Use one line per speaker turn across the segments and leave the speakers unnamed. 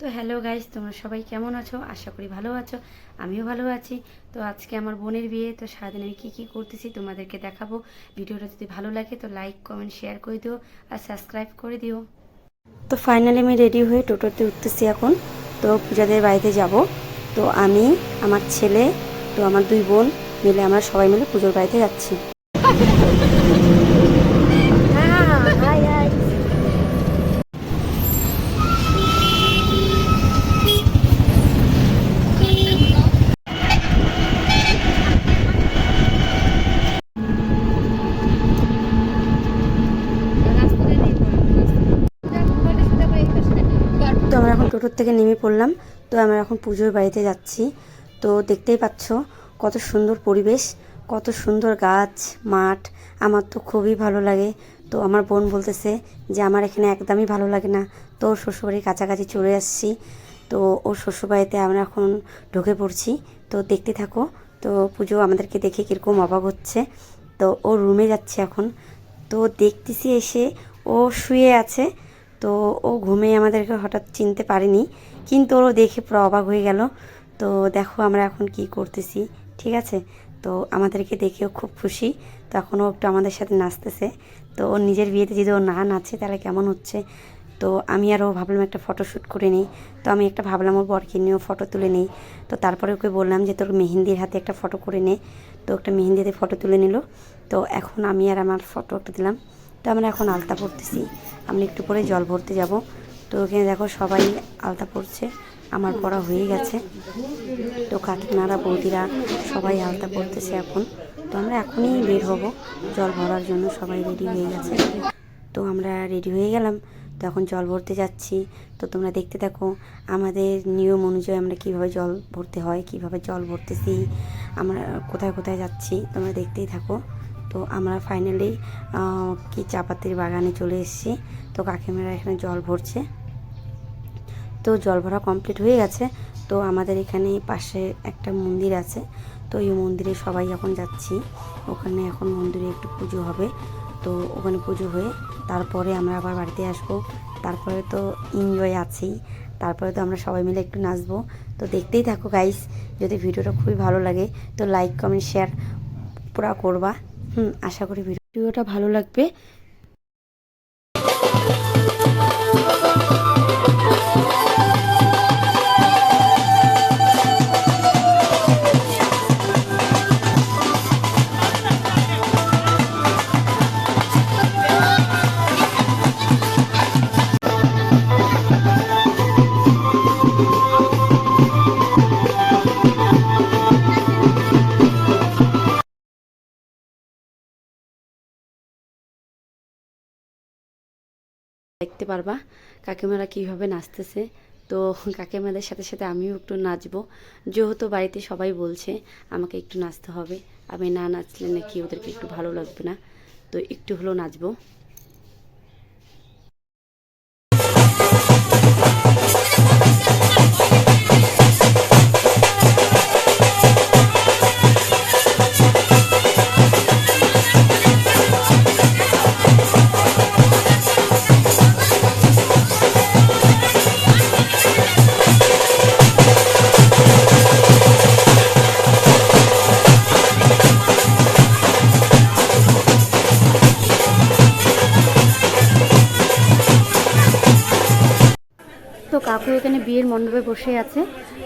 তো hello guys, তোমরা সবাই কেমন আছো? আশা করি ভালো আছো, আমিও ভালো আছি। তো আজকে আমার বোনের বিয়ে, তো সারাদিন আমি কী কী করতেছি তোমাদেরকে দেখাবো। ভিডিওটা যদি ভালো লাগে তো লাইক, কমেন্ট, শেয়ার করে দিও আর সাবস্ক্রাইব করে দিও। তো ফাইনালি আমি রেডি হয়ে টোটোতে উঠতেছি এখন। তো পূজাদের বাড়িতে যাব। তো আমি, আমার ছেলে, তো আমার দুই বোন মিলে আমরা সবাই মিলে পুজোর বাড়িতে যাচ্ছি। টোটোর থেকে নেমে পড়লাম। তো আমরা এখন পুজোর বাড়িতে যাচ্ছি। তো দেখতেই পাচ্ছ কত সুন্দর পরিবেশ, কত সুন্দর গাছ, মাঠ। আমার তো খুবই ভালো লাগে। তো আমার বোন বলতেছে যে, আমার এখানে একদমই ভালো লাগে না। তো ওর শ্বশুরবাড়ির কাছাকাছি চলে আসছি। তো ওর শ্বশুরবাড়িতে আমরা এখন ঢুকে পড়ছি। তো দেখতে থাকো। তো পুজো আমাদেরকে দেখে কীরকম অবাক হচ্ছে। তো ও রুমে যাচ্ছে এখন। তো দেখতেছি এসে ও শুয়ে আছে। তো ও ঘুমে আমাদেরকে হঠাৎ চিনতে পারেনি, কিন্তু ওরও দেখে পুরো অবাক হয়ে গেল। তো দেখো আমরা এখন কি করতেছি, ঠিক আছে? তো আমাদেরকে দেখেও খুব খুশি। তো এখনও একটু আমাদের সাথে নাচতেছে। তো ওর নিজের বিয়েতে যদি ও না নাচে তাহলে কেমন হচ্ছে? তো আমি আরও ভাবলাম একটা ফটো শ্যুট করে নিই। তো আমি একটা ভাবলাম ওর বরকে নিয়েও ফটো তুলে নিই। তো তারপরে ওকে বললাম যে তোর মেহেন্দির হাতে একটা ফটো করে নে। তো একটা মেহেন্দিতে ফটো তুলে নিল। তো এখন আমি আর আমার ফটো একটা দিলাম। তো আমরা এখন আলতা পড়তেছি আমরা একটু পরে জল ভরতে যাব। তো ওখানে দেখো সবাই আলতা পড়ছে আমার পড়া হয়ে গেছে। তো কাকিমারা, বৌদিরা সবাই আলতা পড়তেছে এখন। তো আমরা এখনই বের হব। জল ভরার জন্য সবাই রেডি হয়ে গেছে। তো আমরা রেডি হয়ে গেলাম। তো এখন জল ভরতে যাচ্ছি। তো তোমরা দেখতে থাকো আমাদের নিয়ম অনুযায়ী আমরা কীভাবে জল ভরতে হয়, কীভাবে জল ভরতেছি, আমরা কোথায় কোথায় যাচ্ছি, তোমরা দেখতেই থাকো। তো আমরা ফাইনালি কি চাপাতির বাগানে চলে এসেছি। তো কাকিমারা এখানে জল ভরছে। তো জল ভরা কমপ্লিট হয়ে গেছে। তো আমাদের এখানে পাশে একটা মন্দির আছে। তো এই মন্দিরে সবাই এখন যাচ্ছি। ওখানে এখন মন্দিরে একটু পুজো হবে। তো ওখানে পুজো হয়ে তারপরে আমরা আবার বাড়িতে আসব। তারপরে তো এনজয় আছেই। তারপরে তো আমরা সবাই মিলে একটু নাচবো। তো দেখতেই থাকো গাইস যদি ভিডিওটা খুবই ভালো লাগে, তো লাইক কমেন্ট শেয়ার পুরা করবা। হুম আশা করি ভিডিওটা ভালো লাগবে। দেখতে পারবা কাকিমারা কীভাবে নাচতেছে। তো কাকিমাদের সাথে সাথে আমিও একটু নাচবো। যেহেতু বাড়িতে সবাই বলছে আমাকে একটু নাচতে হবে। আমি না নাচলে নাকি ওদেরকে একটু ভালো লাগবে না। তো একটু হলেও নাচবো। তো এখানে বিয়ের মণ্ডপে বসে আছে।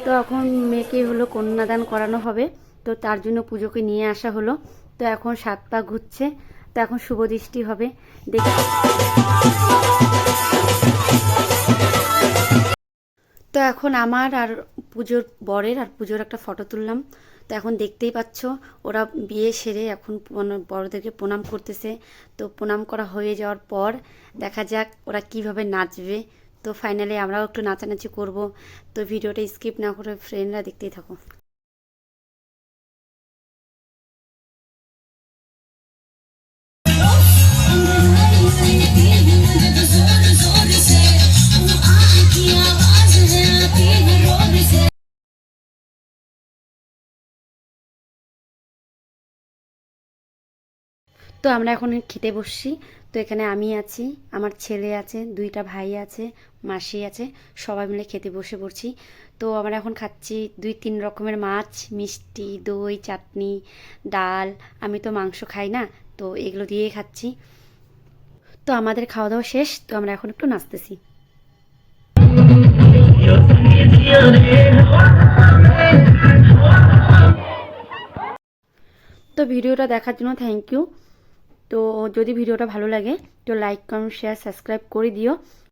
তো এখন মেয়েকে হলো কন্যাদান করানো হবে। তো তার জন্য পুজোকে নিয়ে আসা হলো। তো এখন সাত পা ঘুরছে। তো এখন শুভ দৃষ্টি হবে। দেখি। তো এখন আমার আর পুজোর বরের আর পুজোর একটা ফটো তুললাম। তো এখন দেখতেই পাচ্ছ, ওরা বিয়ে সেরে এখন বড়দেরকে প্রণাম করতেছে। তো প্রণাম করা হয়ে যাওয়ার পর দেখা যাক ওরা কীভাবে নাচবে। তো ফাইনালি আমরাও একটু নাচানাচি করব। তো ভিডিওটা স্কিপ না করে ফ্রেন্ডরা দেখতেই থাকো। তো আমরা এখন খেতে বসছি। তো এখানে আমি আছি, আমার ছেলে আছে, দুইটা ভাই আছে, মাসি আছে, সবাই মিলে খেতে বসে পড়ছি। তো আমরা এখন খাচ্ছি দুই তিন রকমের মাছ, মিষ্টি, দই, চাটনি, ডাল। আমি তো মাংস খাই না, তো এগুলো দিয়েই খাচ্ছি। তো আমাদের খাওয়া দাওয়া শেষ, তো আমরা এখন একটু নাচতেছি। তো ভিডিওটা দেখার জন্য থ্যাংক ইউ তো যদি ভিডিওটা ভালো লাগে তো লাইক কমেন্ট শেয়ার সাবস্ক্রাইব করে দিও।